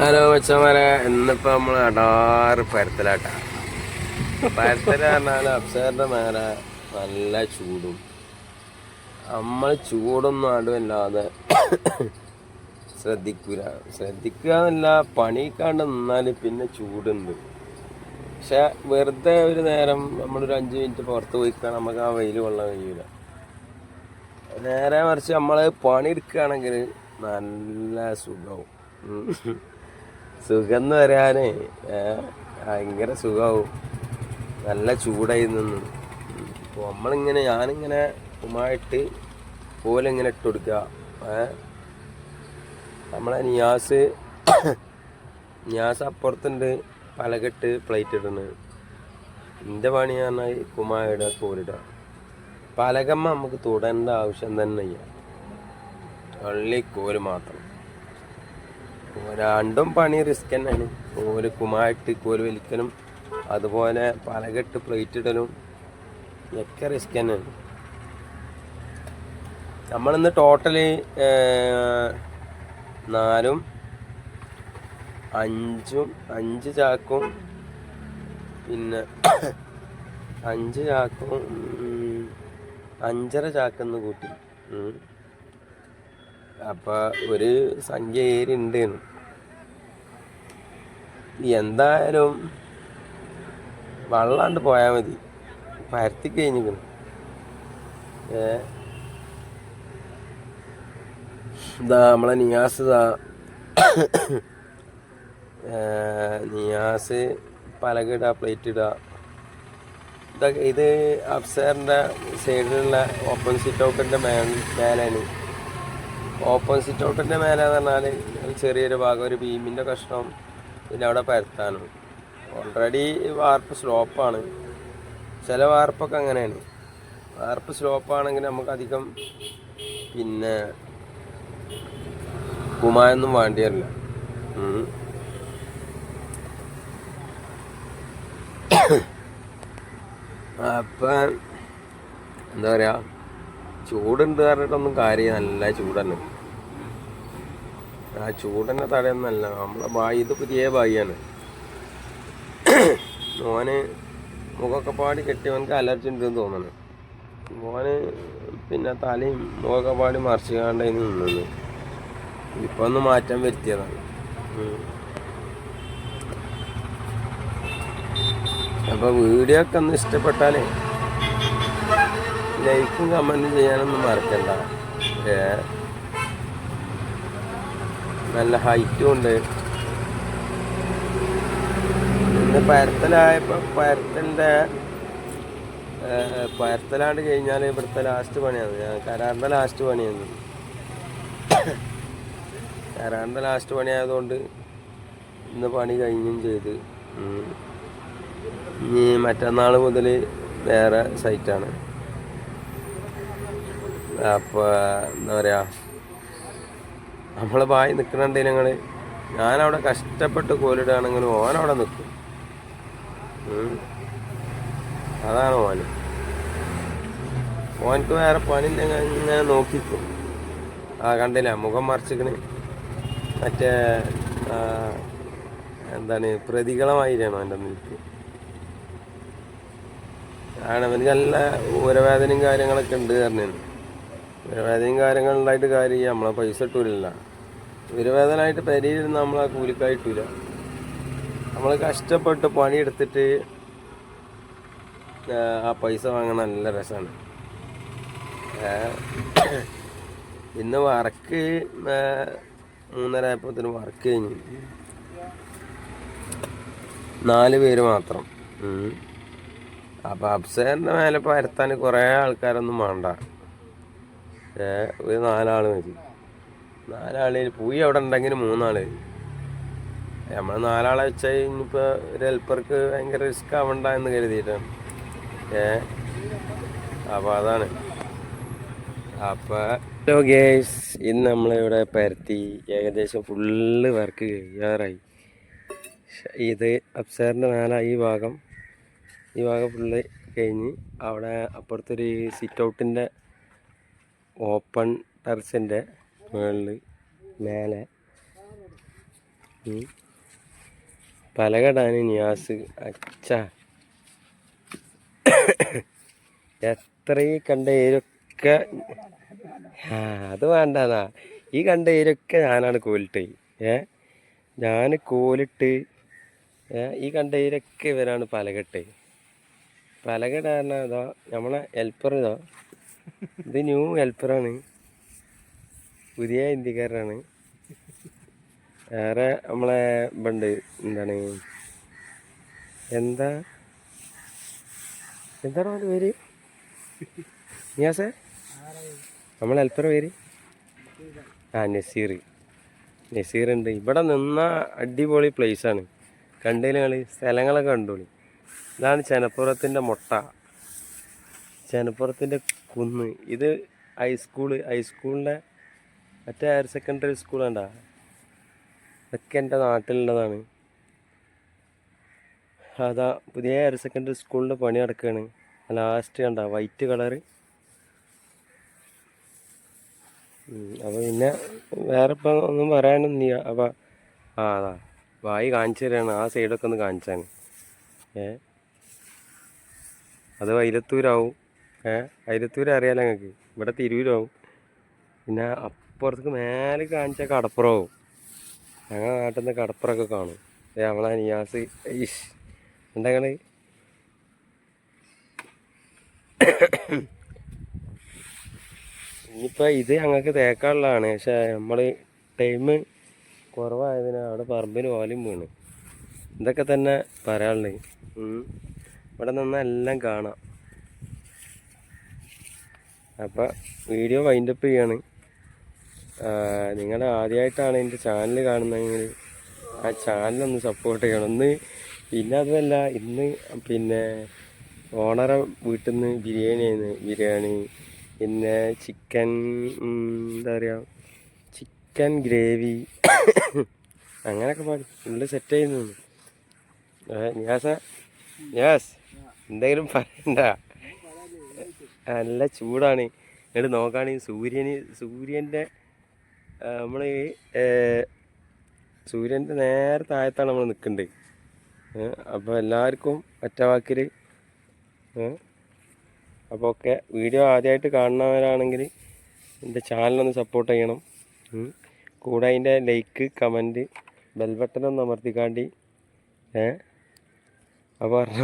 Hello അച്ഛന്മാരെ ഇന്നിപ്പോ നമ്മൾ അടാറ് പരത്തലാട്ടാ. പരത്തല പറഞ്ഞാൽ അപ്സറിന്റെ മേലെ നല്ല ചൂടും. നമ്മൾ ചൂടൊന്നും അടുവല്ലാതെ ശ്രദ്ധിക്കൂല. ശ്രദ്ധിക്കുക എന്നല്ല പണിക്കാണ്ട് നിന്നാൽ പിന്നെ ചൂടുണ്ട്. പക്ഷെ വെറുതെ ഒരു നേരം നമ്മളൊരു അഞ്ച് മിനിറ്റ് പുറത്ത് പോയിക്കാൻ നമുക്ക് ആ വെയിൽ കൊള്ളാൻ കഴിയൂല. നേരെ മറിച്ച് നമ്മൾ പണി എടുക്കുകയാണെങ്കിൽ നല്ല സുഖവും. സുഖം എന്ന് പറയാനേ ഭയങ്കര സുഖമാവും നല്ല ചൂടായി നിന്ന്. നമ്മളിങ്ങനെ ഞാനിങ്ങനെ ഉമായിട്ട് കോലിങ്ങനെ ഇട്ട് കൊടുക്കുക നമ്മളെ നിയാസ് നിയാസ് അപ്പുറത്തുണ്ട് പലകെട്ട് പ്ലേറ്റ് ഇടുന്നത് എന്റെ പണി പറഞ്ഞാൽ കുമായിടുക കോലിടുക പലകമ്മ നമുക്ക് തുടരേണ്ട ആവശ്യം തന്നെ ഇല്ല. ഉള്ളി കോൽ മാത്രം. രണ്ടും പണി റിസ്ക് തന്നെയാണ്. കോൽ കുമായിട്ട് കോൽ വലിക്കലും അതുപോലെ പലകെട്ട് പ്ലേറ്റ് ഇടലും ഒക്കെ റിസ്ക് തന്നെയാണ്. നമ്മളിന്ന് ടോട്ടലി നാലും അഞ്ചും അഞ്ച് ചാക്കും പിന്നെ അഞ്ച് ചാക്കും അഞ്ചര ചാക്കെന്ന് കൂട്ടി. അപ്പോൾ അപ്പൊ ഒരു സംഖ്യ ഏരി എന്തായാലും വള്ളാണ്ട് പോയാൽ മതി. പരത്തി കഴിഞ്ഞിരിക്കണം ഏ. ഇതാ നമ്മളെ നിയാസ് ഇതാ. നിയാസ് പലകിടുക പ്ലേറ്റ് ഇടുക ഇതൊക്കെ ഇത് അപ്സറിന്റെ സൈഡിലുള്ള ഓപ്പൺ സിറ്റ് ഔട്ടിന്റെ മേ മേലാണ് ഓപ്പൺ സിറ്റ് ഔട്ടിന്റെ മേലെ എന്ന് പറഞ്ഞാൽ ചെറിയൊരു ഭാഗം ഒരു ബീമിന്റെ കഷ്ണം പിന്നെ അവിടെ പരത്താനും. ഓൾറെഡി വാർപ്പ് സ്ലോപ്പാണ് ചില വാർപ്പൊക്കെ അങ്ങനെയാണ്. വാർപ്പ് സ്ലോപ്പാണെങ്കിൽ നമുക്ക് അധികം പിന്നെ കുമായൊന്നും വേണ്ടി വരില്ല. അപ്പം എന്താ പറയുക ചൂടുണ്ട് പറഞ്ഞിട്ടൊന്നും കാര്യം നല്ല ചൂടന്നെ. ആ ചൂടന്നെ തടയൊന്നല്ല നമ്മളെ ബായി ഇത് പുതിയ ബായിയാണ് മോന് മുഖമൊക്കെ പാടി കെട്ടിയവനക്ക് അലർജി ഉണ്ടെന്ന് തോന്നുന്നു. മോന് പിന്നെ തലയും മുഖമൊക്കെ പാടി മറിച്ച് കാണ്ടായി നിന്നത് ഇപ്പൊ ഒന്ന് മാറ്റം വരുത്തിയതാണ്. അപ്പോൾ അപ്പൊ വീഡിയോ ഒക്കെ ഒന്ന് ഇഷ്ടപ്പെട്ടാലേ ലൈക്കും കമന്റും ചെയ്യാനൊന്നും മറക്കണ്ട. ഏ നല്ല ഹൈറ്റും ഉണ്ട്. ഇന്ന് പരത്തലായപ്പോൾ പരത്തലിന്റെ പരത്തലാണ്ട് കഴിഞ്ഞാൽ ഇവിടുത്തെ ലാസ്റ്റ് പണിയാണ്. ഞാൻ കരാറിന്റെ ലാസ്റ്റ് പണിയാണ്. കരാറിന്റെ ലാസ്റ്റ് പണിയായതുകൊണ്ട് ഇന്ന് പണി കഴിഞ്ഞും ചെയ്ത്. ഇനി മറ്റന്നാൾ മുതൽ വേറെ സൈറ്റാണ് അപ്പോൾ എന്താ പറയുക നമ്മൾ ബായി നിൽക്കണുണ്ട് ഞങ്ങൾ ഞാനവിടെ കഷ്ടപ്പെട്ട് കോലിടുകയാണെങ്കിലും ഓനവിടെ നിൽക്കും. അതാണ് ഓന്. ഓനക്ക് വേറെ പണി ഇങ്ങനെ നോക്കിക്കും. ആ കണ്ടില്ല മുഖം മറിച്ചിക്കണ് മറ്റേ എന്താണ് പ്രതികളമായിട്ടാണ് എന്റെ നിൽക്ക് ആണ് അവന് നല്ല ഊരവേദനയും കാര്യങ്ങളൊക്കെ ഉണ്ട് പറഞ്ഞു ഊരവേദനയും കാര്യങ്ങളും ഉണ്ടായിട്ട് കാര്യമില്ല. നമ്മളെ പൈസ ഇട്ടൂലല്ല ഊരവേദനയായിട്ട് പെരയിരുന്ന് നമ്മളെ കൂലിക്കായിട്ടില്ല നമ്മൾ കഷ്ടപ്പെട്ട് പണിയെടുത്തിട്ട് ആ, പൈസ വാങ്ങണ നല്ല രസമാണ് ഇന്ന് വർക്ക് മൂന്നര ആയപ്പോഴത്തേനും വർക്ക് കഴിഞ്ഞു. നാല് പേര് മാത്രം. ഉം. അപ്പൊ അപ്സേറിന്റെ മേലെ പരത്താൻ കുറേ ആൾക്കാരൊന്നും വേണ്ട. ഒരു നാലാൾ മതി. നാലാളിൽ പോയി അവിടെ ഉണ്ടെങ്കിൽ മൂന്നാൾ നമ്മൾ നാലാളെ വെച്ചാൽ ഇനിയിപ്പോൾ ഒരു ഹെൽപ്പർക്ക് ഭയങ്കര റിസ്ക് ആവണ്ട എന്ന് കരുതിയിട്ടാണ്. ഏ അപ്പോൾ അതാണ്. അപ്പോൾ ഗേസ് ഇന്ന് നമ്മളിവിടെ പരത്തി ഏകദേശം ഫുള്ള് വർക്ക് കഴിയാറായി. ഇത് അപ്സാറിന്റെ മേലെ ഈ ഭാഗം. ഈ ഭാഗം ഫുള്ള് കഴിഞ്ഞ് അവിടെ അപ്പുറത്തൊരു സിറ്റ് ഔട്ടിന്റെ ഓപ്പൺ ടെറസിന്റെ മുകളിൽ മേലെ. പലകടാൻ നിയാസ്. അച്ഛ. എത്ര ഈ കണ്ട ഏരൊക്കെ അത് വേണ്ടതാ ഈ കണ്ട ഏരൊക്കെ ഞാനാണ് കോലിട്ട്. ഏ? ഞാൻ കോലിട്ട് ഈ കണ്ട ഏരൊക്കെ ഇവരാണ് പലകട്ട്. പലകടാന ഇതാ നമ്മളെ ഹെൽപ്പർ ഇതാ. ഇത് ന്യൂ ഹെൽപ്പറാണ്. പുതിയ ഇന്ത്യക്കാരനാണ്. വേറെ നമ്മളെ ബണ്ട് എന്താണ്? എന്താ? എന്താണ് അവന്റെ പേര്? നിയാസേ നമ്മളെ ഹെൽപ്പറെ പേര്? ആ നസീർ. നസീർ ഉണ്ട്. ഇവിടെ നിന്ന അടിപൊളി പ്ലേസ് ആണ്. കണ്ടില്ല കളി സ്ഥലങ്ങളൊക്കെ കണ്ടോളി. ഇതാണ് ചെനപ്പുറത്തിന്റെ മുട്ട. ചെനപ്പുറത്തിന്റെ കുന്ന്. ഇത് ഹൈസ്കൂൾ ഹൈസ്കൂളിന്റെ മറ്റേ ഹയർ സെക്കൻഡറി സ്കൂൾ കണ്ടാ? ഇതൊക്കെ എന്റെ നാട്ടിലുള്ളതാണ്. അതാ പുതിയ ഹയർ സെക്കൻഡറി സ്കൂളിന്റെ പണി നടക്കുകയാണ് ലാസ്റ്റ് കണ്ട വൈറ്റ് കളറ് അപ്പോൾ പിന്നെ വേറെ ഇപ്പം ഒന്നും പറയാനൊന്നും ഇല്ല അപ്പം ആ അതാ. വായി കാണിച്ചു തരാണ്. ആ സൈഡൊക്കെ ഒന്ന് കാണിച്ചാണ്. ഏ? അത് വൈലത്തൂരാവും. വൈലത്തൂർ അറിയാലോ ഞങ്ങൾക്ക് ഇവിടെ തിരൂരാവും. പിന്നെ അപ്പുറത്തേക്ക് മേലെ കാണിച്ച കടപ്പുറമാവും ഞങ്ങളുടെ നാട്ടിൽ നിന്ന് കടപ്പുറമൊക്കെ കാണും അവളെ നിയാസ് ഈഷ് എന്താ ഇനിയിപ്പോൾ ഇത് ഞങ്ങൾക്ക് തേക്കാനുള്ളതാണ്. പക്ഷേ നമ്മൾ ടൈം കുറവായതിനാൽ അവിടെ പറമ്പിൽ ഓലും വീണ്. ഇതൊക്കെ തന്നെ പറയാനുള്ളത്. ഇവിടെ നിന്നെല്ലാം കാണാം. അപ്പം വീഡിയോ വൈൻഡപ്പ് ചെയ്യാണ്. നിങ്ങൾ ആദ്യമായിട്ടാണ് എന്റെ ചാനൽ കാണുന്നതെങ്കിൽ ആ ചാനലൊന്ന് സപ്പോർട്ട് ചെയ്യണം. ഒന്ന് പിന്നെ അതുമല്ല ഇന്ന് പിന്നെ ഓണറെ വീട്ടിൽ നിന്ന് ബിരിയാണി ആയിരുന്നു. ബിരിയാണി പിന്നെ ചിക്കൻ എന്താ പറയുക ചിക്കൻ ഗ്രേവി അങ്ങനെയൊക്കെ പാടി. ഫുള്ള് സെറ്റ് ചെയ്യുന്നു ഞാസ യാസ് എന്തെങ്കിലും പറയണ്ട. നല്ല ചൂടാണ് എന്നിട്ട് നോക്കുകയാണെങ്കിൽ സൂര്യന് സൂര്യന്റെ നമ്മൾ സൂര്യന്റെ നേരെ താഴത്താണ് നമ്മൾ നിൽക്കേണ്ടത് അപ്പോൾ എല്ലാവർക്കും ഒറ്റ വാക്കിൽ അപ്പോൾ ഒക്കെ വീഡിയോ ആദ്യമായിട്ട് കാണുന്നവരാണെങ്കിൽ എന്റെ ചാനലൊന്ന് സപ്പോർട്ട് ചെയ്യണം. കൂടെ അതിന്റെ ലൈക്ക് കമന്റ് ബെൽ ബട്ടൺ ഒന്ന് അമർത്തിക്കാണ്ടി ഏ അപ്പോൾ പറഞ്ഞ